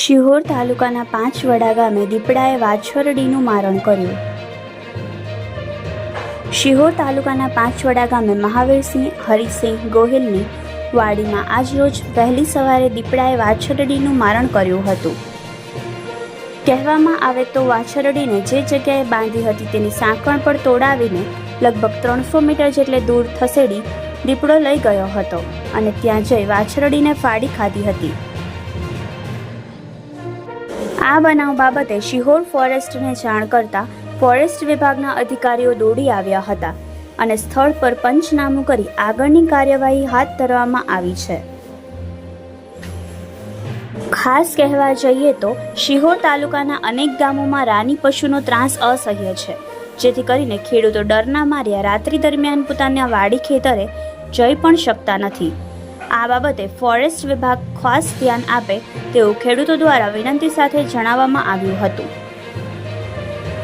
શિહોર તાલુકાના પાંચ વડા ગામે દીપડાએ વાછરડીનું મારણ કર્યું. શિહોર તાલુકાના પાંચવડા ગામે મહાવીરસિંહ, હરિસિંહ ગોહિલની વાડીમાં આજરોજ વહેલી સવારે દીપડાએ વાછરડીનું મારણ કર્યું હતું. કહેવામાં આવે તો વાછરડીને જે જગ્યાએ બાંધી હતી તેની સાંકળ પર તોડાવીને લગભગ ત્રણસો મીટર જેટલે દૂર ખસેડી દીપડો લઈ ગયો હતો અને ત્યાં જઈ વાછરડીને ફાડી ખાધી હતી. આ બનાવ બાબતે શિહોર ફોરેસ્ટને જાણ કરતા ફોરેસ્ટ વિભાગના અધિકારીઓ દોડી આવ્યા હતા અને સ્થળ પર પંચનામું કરી આગળની કાર્યવાહી હાથ ધરવામાં આવી છે. ખાસ કહેવા જઈએ તો શિહોર તાલુકાના અનેક ગામોમાં રાની પશુનો ત્રાસ અસહ્ય છે. જેથી કરીને ખેડૂતો ડરના માર્યા રાત્રિ દરમિયાન પોતાના વાડી ખેતરે જઈ પણ શકતા નથી. આ બાબતે ફોરેસ્ટ વિભાગ ખાસ ધ્યાન આપે તેવું ખેડૂતો દ્વારા વિનંતી સાથે જણાવવામાં આવ્યું હતું.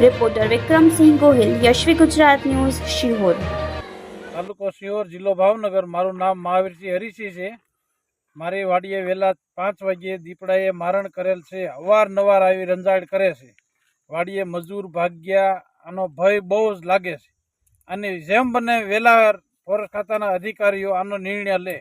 Reporter Vikramsinh Gohil, Yashvi Gujarat news, Shihor. તાલુકો સિહોર જિલ્લો ભાવનગર. મારું નામ મહાવીરસિંહ હરિસિંહ છે. મારી વાડીએ વહેલા પાંચ વાગ્યે દીપડાએ મારણ કરેલ છે. અવારનવાર આવી રંજાડ કરે છે. વાડીએ મજૂર ભાગ્યા આનો ભય બહુ જ લાગે છે. અને જેમ બને વહેલા ફોરેસ્ટ ખાતાના અધિકારીઓ આનો નિર્ણય લે.